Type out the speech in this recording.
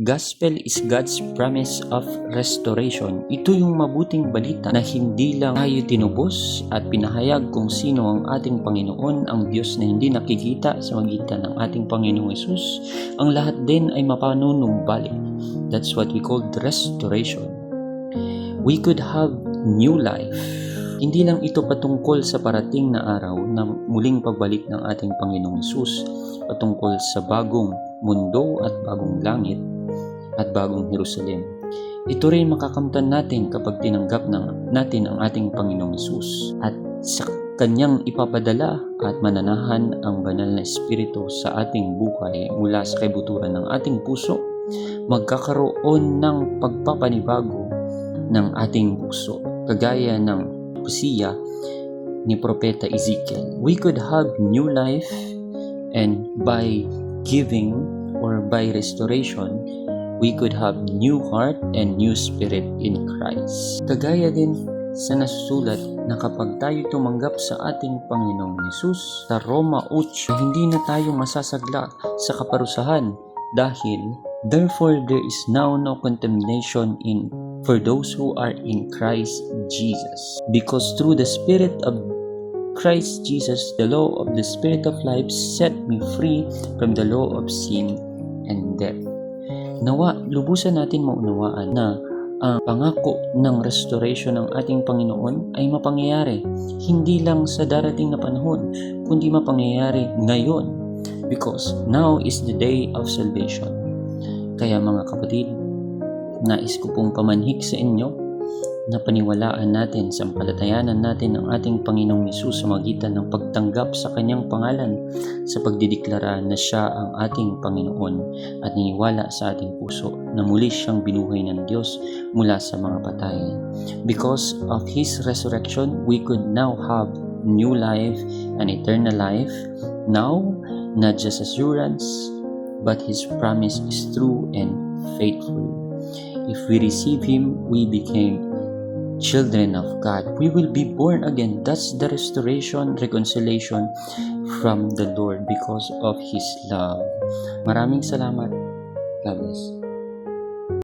Gospel is God's promise of restoration. Ito yung mabuting balita na hindi lang tayo tinubos at pinahayag kung sino ang ating Panginoon, ang Diyos na hindi nakikita sa magitan ng ating Panginoong Yesus. Ang lahat din ay mapanunumbalik. That's what we call restoration. We could have new life. Hindi lang ito patungkol sa parating na araw na muling pagbalik ng ating Panginoong Yesus, patungkol sa bagong mundo at bagong langit at bagong Jerusalem. Ito rin makakamtan natin kapag tinanggap ng, natin ang ating Panginoong Yesus at sa kanyang ipapadala at mananahan ang banal na Espiritu sa ating buhay mula sa kaibuturan ng ating puso, magkakaroon ng pagpapanibago ng ating puso, kagaya ng pusiya ni Propeta Ezekiel. We could have new life and by giving or by restoration, we could have new heart and new spirit in Christ. Kagaya din sa nasusulat na kapag tayo tumanggap sa ating Panginoong Yesus sa Roma 8, hindi na tayo masasagla sa kaparusahan dahil therefore there is now no condemnation in for those who are in Christ Jesus because through the spirit of Christ Jesus the law of the spirit of life set me free from the law of sin and death Nawa, lubusan natin maunawaan na ang pangako ng restoration ng ating Panginoon ay mapangyayari hindi lang sa darating na panahon, kundi mapangyayari ngayon because now is the day of salvation. Kaya mga kapatid, nais ko pong pamanhik sa inyo na paniwalaan natin sa palatayanan natin ng ating Panginoong Yesus sa magitan ng pagtanggap sa kanyang pangalan sa pagdideklara na siya ang ating Panginoon at niniwala sa ating puso na muli siyang binuhay ng Diyos mula sa mga patay. Because of His resurrection, we could now have new life and eternal life. Now, not just assurance, but His promise is true and faithful. If we receive Him, we became children of God. We will be born again. That's the restoration, reconciliation from the Lord because of His love. Maraming salamat. God bless.